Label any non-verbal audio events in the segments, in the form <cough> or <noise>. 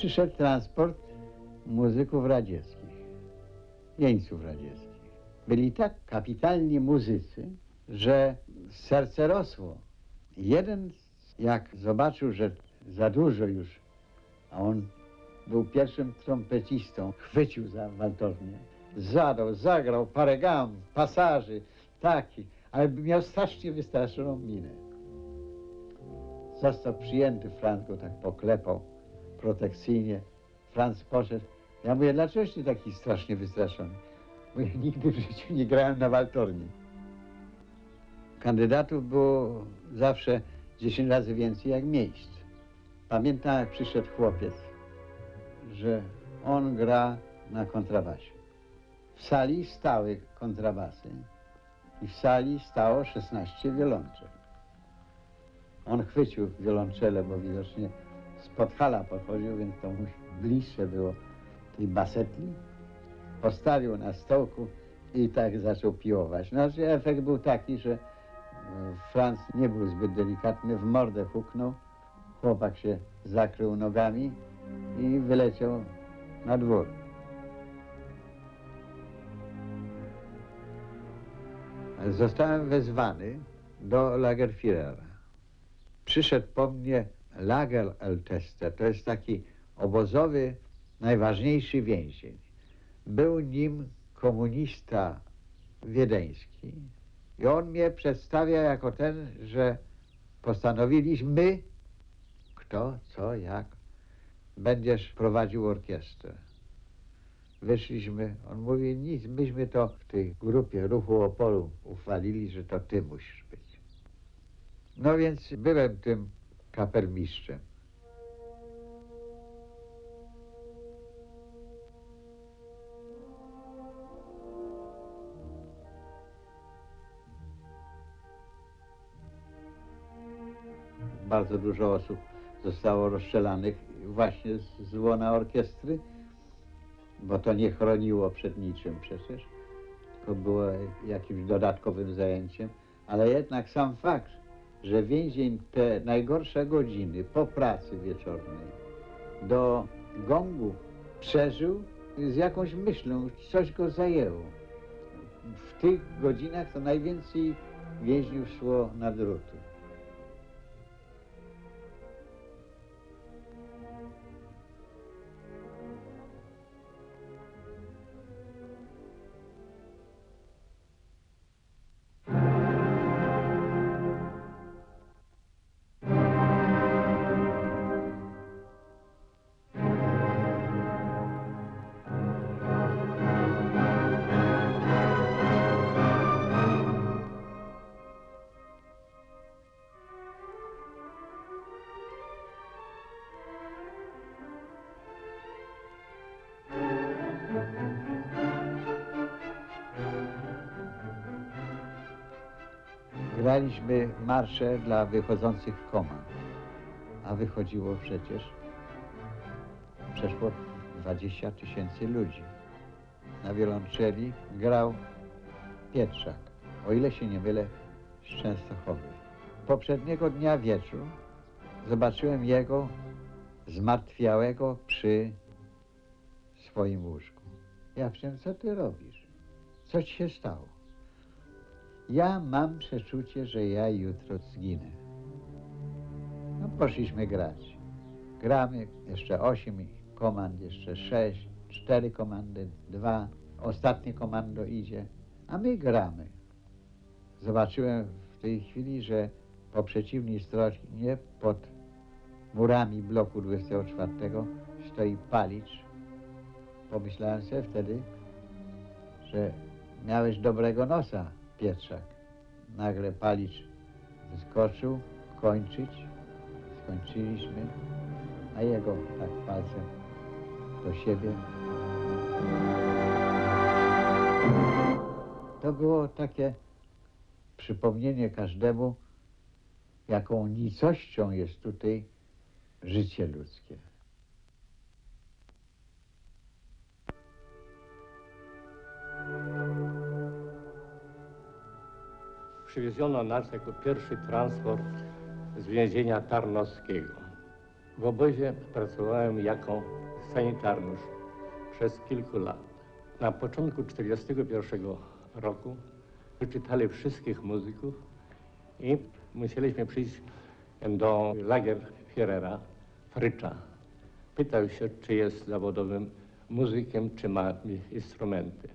przyszedł transport muzyków radzieckich, jeńców radzieckich. Byli tak kapitalni muzycy, że serce rosło. Jeden, jak zobaczył, że za dużo już, a on był pierwszym trompecistą, chwycił za waltornię, zadał, zagrał parę gam, pasaży, taki, ale miał strasznie wystraszoną minę. Został przyjęty, Franz go tak poklepał protekcyjnie. Franz poszedł. Ja mówię, dlaczego ty taki strasznie wystraszony? Bo ja nigdy w życiu nie grałem na waltorni. Kandydatów było zawsze 10 razy więcej jak miejsc. Pamiętam, jak przyszedł chłopiec, że on gra na kontrabasie. W sali stały kontrabasy i w sali stało 16 wiolonczel. On chwycił wiolonczele, bo widocznie spod hala pochodził, więc to mu bliższe było tej basetli. Postawił na stołku i tak zaczął piłować. Znaczy efekt był taki, że e, Franz nie był zbyt delikatny, w mordę huknął, chłopak się zakrył nogami i wyleciał na dwór. Zostałem wezwany do Lagerführera. Przyszedł po mnie Lagerältester, to jest taki obozowy, najważniejszy więzień. Był nim komunista wiedeński i on mnie przedstawia jako ten, że postanowiliśmy, kto, co, jak, będziesz prowadził orkiestrę. Wyszliśmy, on mówi, nic, myśmy to w tej grupie ruchu oporu uchwalili, że to ty musisz być. No więc byłem tym kapelmistrzem. Bardzo dużo osób zostało rozstrzelanych właśnie z z łona orkiestry, bo to nie chroniło przed niczym przecież, tylko było jakimś dodatkowym zajęciem, ale jednak sam fakt, że więzień te najgorsze godziny po pracy wieczornej do gongu przeżył z jakąś myślą, coś go zajęło. W tych godzinach to najwięcej więźniów szło na druty. Graliśmy marsze dla wychodzących komand, a wychodziło przecież przeszło 20 tysięcy ludzi. Na wiolonczeli grał Pietrzak, o ile się nie mylę, z Częstochowy. Poprzedniego dnia wieczór zobaczyłem jego zmartwiałego przy swoim łóżku. Ja wiem, co ty robisz? Co ci się stało? Ja mam przeczucie, że ja jutro zginę. No poszliśmy grać. Gramy jeszcze osiem komand, jeszcze sześć, cztery komandy, dwa. Ostatnie komando idzie, a my gramy. Zobaczyłem w tej chwili, że po przeciwnej stronie pod murami bloku 24 stoi palicz. Pomyślałem sobie wtedy, że miałeś dobrego nosa, Pietrzak. Nagle palicz wyskoczył, kończyć. Skończyliśmy, a jego tak palcem do siebie. To było takie przypomnienie każdemu, jaką nicością jest tutaj życie ludzkie. Przywieziono nas jako pierwszy transport z więzienia tarnowskiego. W obozie pracowałem jako sanitarnusz przez kilku lat. Na początku 1941 roku wyczytali wszystkich muzyków i musieliśmy przyjść do Lagerfierera, Frycza. Pytał się, czy jest zawodowym muzykiem, czy ma instrumenty.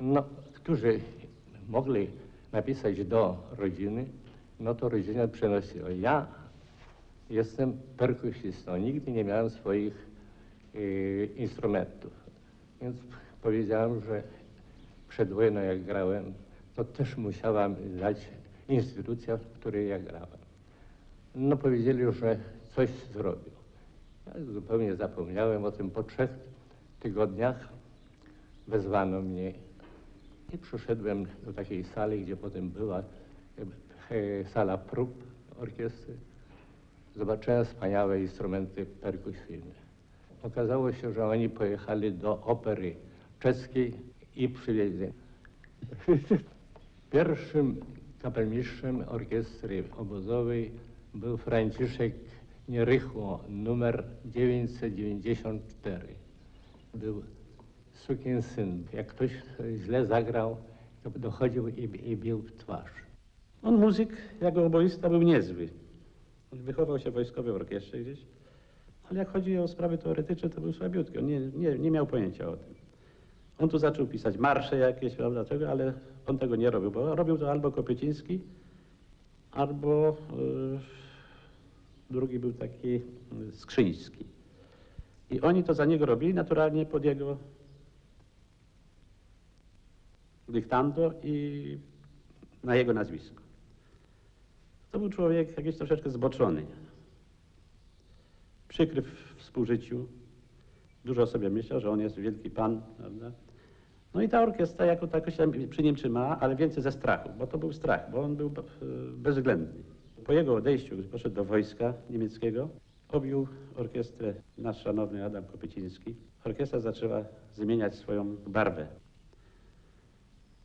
No, którzy mogli napisać do rodziny, no to rodzina przynosiła. Ja jestem perkusistą, nigdy nie miałem swoich y, instrumentów. Więc powiedziałem, że przed wojną jak grałem, to też musiała mi dać instytucja, w której ja grałem. No powiedzieli, że coś zrobił. Ja zupełnie zapomniałem o tym. Po trzech tygodniach wezwano mnie i przyszedłem do takiej sali, gdzie potem była e, sala prób orkiestry. Zobaczyłem wspaniałe instrumenty perkusyjne. Okazało się, że oni pojechali do opery czeskiej i przywieźli. <laughs> Pierwszym kapelmistrzem orkiestry obozowej był Franciszek Nierychło, numer 994. Był syn. Jak ktoś źle zagrał, to dochodził i, i bił w twarz. On muzyk, jako oboista był niezły. On wychował się w wojskowej orkiestrze gdzieś, ale jak chodzi o sprawy teoretyczne, to był słabiutki. On nie, nie, nie miał pojęcia o tym. On tu zaczął pisać marsze jakieś, prawda, czego, ale on tego nie robił, bo robił to albo Kopieciński, albo yy, drugi był taki yy, Skrzyński. I oni to za niego robili naturalnie pod jego dyktando i na jego nazwisko. To był człowiek jakiś troszeczkę zboczony. Przykry w współżyciu. Dużo sobie myślał, że on jest wielki pan, prawda? No i ta orkiestra jako tako się przy nim trzymała, ale więcej ze strachu, bo to był strach, bo on był e, bezwzględny. Po jego odejściu, gdy poszedł do wojska niemieckiego, objął orkiestrę nasz szanowny Adam Kopyciński. Orkiestra zaczęła zmieniać swoją barwę.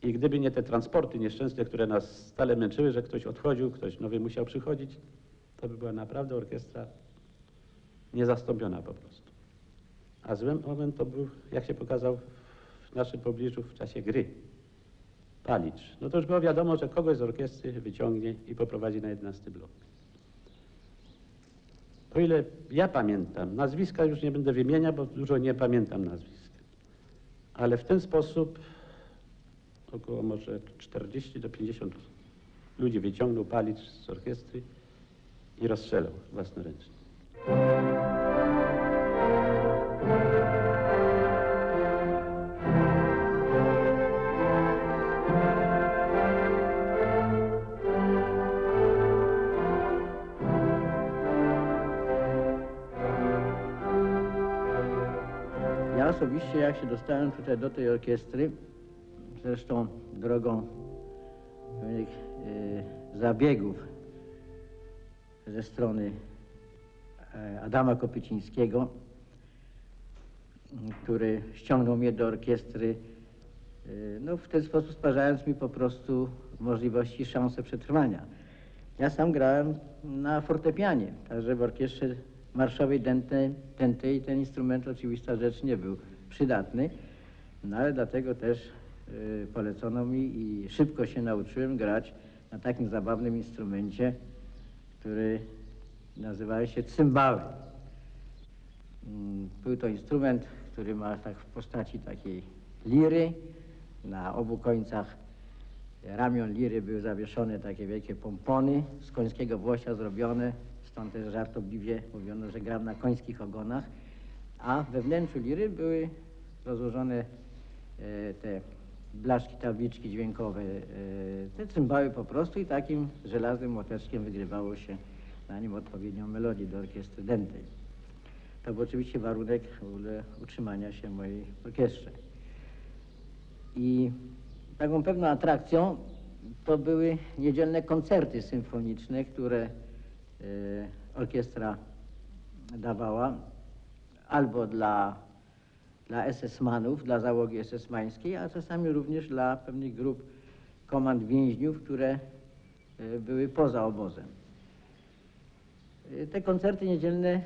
I gdyby nie te transporty nieszczęsne, które nas stale męczyły, że ktoś odchodził, ktoś nowy musiał przychodzić, to by była naprawdę orkiestra niezastąpiona po prostu. A zły moment to był, jak się pokazał w naszym pobliżu w czasie gry. Palicz. No to już było wiadomo, że kogoś z orkiestry wyciągnie i poprowadzi na 11 blok. O ile ja pamiętam, nazwiska już nie będę wymieniał, bo dużo nie pamiętam nazwisk. Ale w ten sposób około może 40 do 50 ludzi wyciągnął Palicz z orkiestry i rozstrzelał własnoręcznie. Ja osobiście, jak się dostałem tutaj do tej orkiestry, zresztą drogą pewnych e, zabiegów ze strony e, Adama Kopycińskiego, który ściągnął mnie do orkiestry, e, no w ten sposób stwarzając mi po prostu możliwości, szanse przetrwania. Ja sam grałem na fortepianie, także w orkiestrze marszowej dętej, dętej ten instrument oczywista rzecz nie był przydatny, no ale dlatego też polecono mi i szybko się nauczyłem grać na takim zabawnym instrumencie, który nazywa się cymbały. Mm, Był to instrument, który ma tak w postaci takiej liry. Na obu końcach ramion liry były zawieszone takie wielkie pompony z końskiego włosia zrobione. Stąd też żartobliwie mówiono, że gram na końskich ogonach. A we wnętrzu liry były rozłożone e, te blaszki, tabliczki dźwiękowe, e, te cymbały po prostu i takim żelaznym młoteczkiem wygrywało się na nim odpowiednią melodię do orkiestry dętej. To był oczywiście warunek w ogóle utrzymania się mojej orkiestrze. I taką pewną atrakcją to były niedzielne koncerty symfoniczne, które e, orkiestra dawała albo dla, dla SS-manów, dla załogi SS-mańskiej, a czasami również dla pewnych grup komand więźniów, które e, były poza obozem. E, Te koncerty niedzielne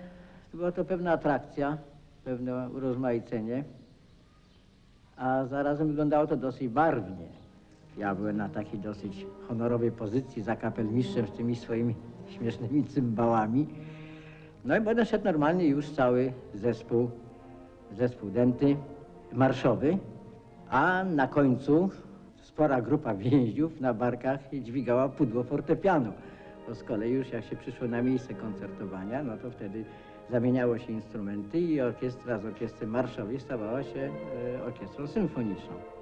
Była to pewna atrakcja, pewne urozmaicenie, a zarazem wyglądało to dosyć barwnie. Ja byłem na takiej dosyć honorowej pozycji za kapelmistrzem z tymi swoimi śmiesznymi cymbałami. No i potem szedł normalnie już cały zespół, zespół denty marszowy, a na końcu spora grupa więźniów na barkach dźwigała pudło fortepianu. Bo z kolei już jak się przyszło na miejsce koncertowania, no to wtedy zamieniało się instrumenty i orkiestra z orkiestry marszowej stawała się e, orkiestrą symfoniczną.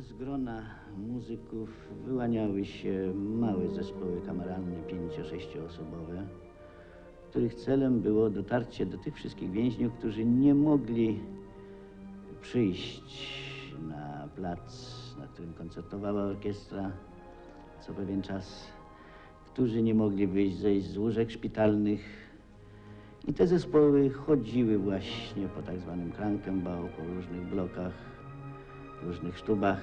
Z grona muzyków wyłaniały się małe zespoły kameralne, pięcio-sześcioosobowe, których celem było dotarcie do tych wszystkich więźniów, którzy nie mogli przyjść na plac, na którym koncertowała orkiestra co pewien czas, którzy nie mogli wyjść, zejść z łóżek szpitalnych. I te zespoły chodziły właśnie po tak zwanym Krankenbau, po różnych blokach, różnych sztubach.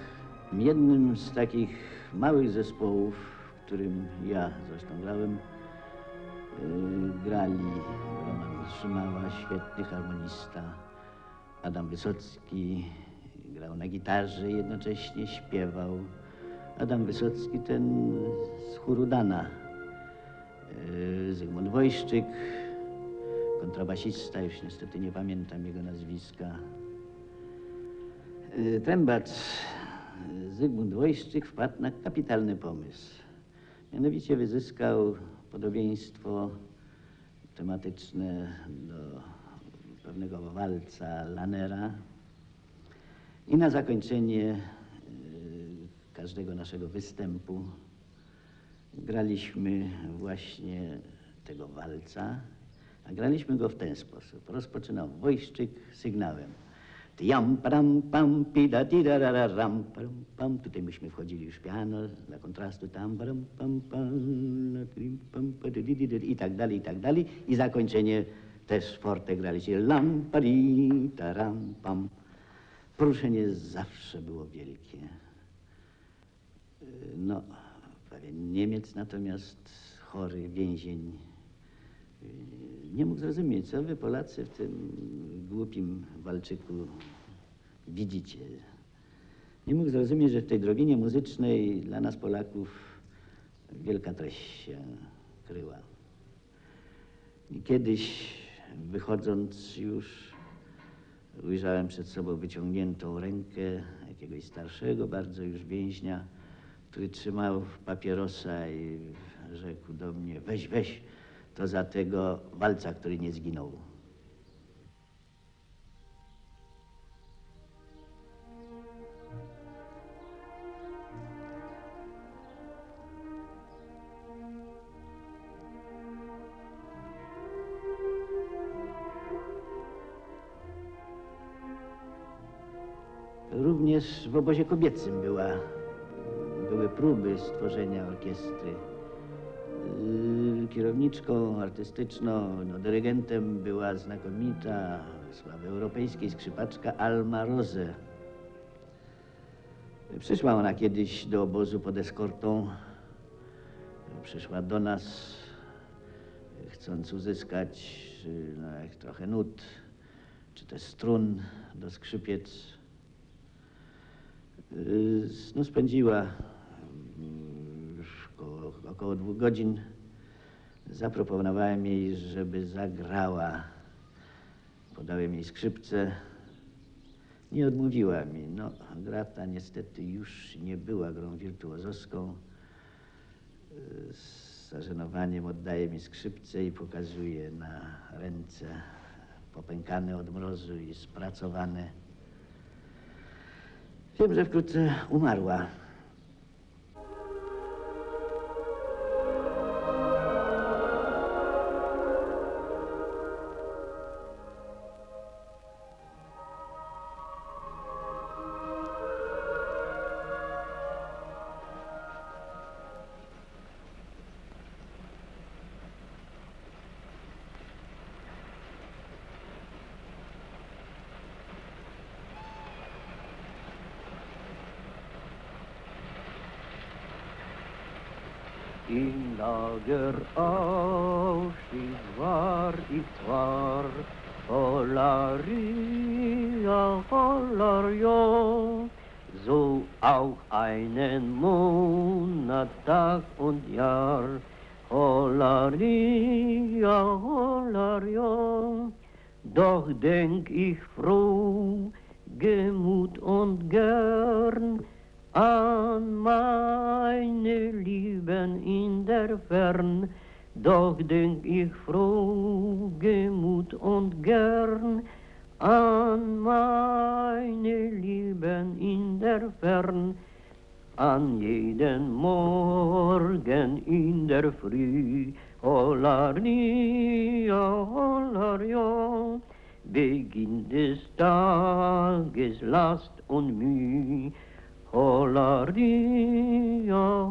Jednym z takich małych zespołów, w którym ja zresztą grałem, yy, grali Roman Szymała, świetny harmonista, Adam Wysocki, grał na gitarze, jednocześnie śpiewał. Adam Wysocki ten z Hurudana, yy, Zygmunt Wojszczyk, kontrabasista, już niestety nie pamiętam jego nazwiska. Y, Trębacz y, Zygmunt Wojszczyk wpadł na kapitalny pomysł. Mianowicie wyzyskał podobieństwo tematyczne do pewnego walca Lanera i na zakończenie y, każdego naszego występu graliśmy właśnie tego walca, a graliśmy go w ten sposób. Rozpoczynał Wojszczyk sygnałem. Jam, padam, pam, pida, ram, padam, pam. Tutaj myśmy wchodzili już piano, dla kontrastu tam, pam, pam, pam, i tak dalej, i tak dalej. I zakończenie też forte graliście lam, pari, taram, pam. Poruszenie zawsze było wielkie. Y, No, pewien Niemiec natomiast, chory więzień, nie mógł zrozumieć, co wy Polacy w tym głupim walczyku widzicie. Nie mógł zrozumieć, że w tej drobinie muzycznej dla nas Polaków wielka treść się kryła. I kiedyś, wychodząc już, ujrzałem przed sobą wyciągniętą rękę jakiegoś starszego bardzo już więźnia, który trzymał papierosa i rzekł do mnie, weź, weź, to za tego walca, który nie zginął. Również w obozie kobiecym była, były próby stworzenia orkiestry. Kierowniczką artystyczną, no, dyrygentem była znakomita, sławy europejskiej skrzypaczka Alma Rose. Przyszła ona kiedyś do obozu pod eskortą. Przyszła do nas, chcąc uzyskać yy, no, trochę nut, czy też strun do skrzypiec. Yy, No, spędziła mm, około dwóch godzin. Zaproponowałem jej, żeby zagrała. Podałem jej skrzypce. Nie odmówiła mi. No, gra ta niestety już nie była grą wirtuozowską. Z zażenowaniem oddaje mi skrzypce i pokazuje na ręce popękane od mrozu i spracowane. Wiem, że wkrótce umarła. der Aufstieg war, ich war voller Ria, voller Jo, so auch einen Monat, Tag und Jahr. Holla Ria, holla doch denk ich froh, Gemut und gern, an meine Lieben in der Fern. Doch denk ich froh, Gemut und gern an meine Lieben in der Fern. An jeden Morgen in der Früh, Hollaria, Hollaria, Beginn des Tages Last und Mühe, Hollaria,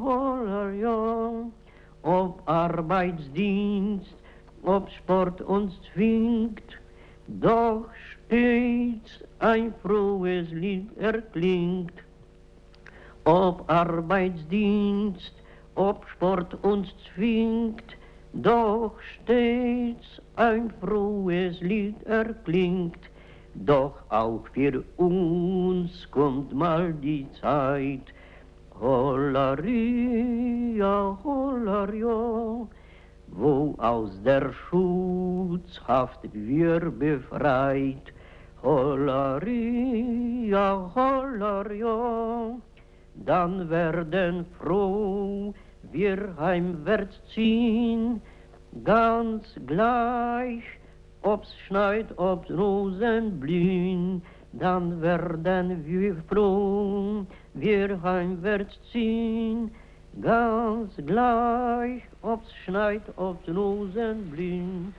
Hollaria, ob Arbeitsdienst, ob Sport uns zwingt, doch stets ein frohes Lied erklingt. Ob Arbeitsdienst, ob Sport uns zwingt, doch stets ein frohes Lied erklingt. Doch auch für uns kommt mal die Zeit, Hollaria, Hollaria, wo aus der Schutzhaft wir befreit, Hollaria, Hollaria, dann werden froh wir heimwärts ziehen, ganz gleich, ob's schneit, ob's Rosen blühen, dann werden wir froh wir heimwärts ziehen, ganz gleich, ob's schneit, ob's Rosen blühen.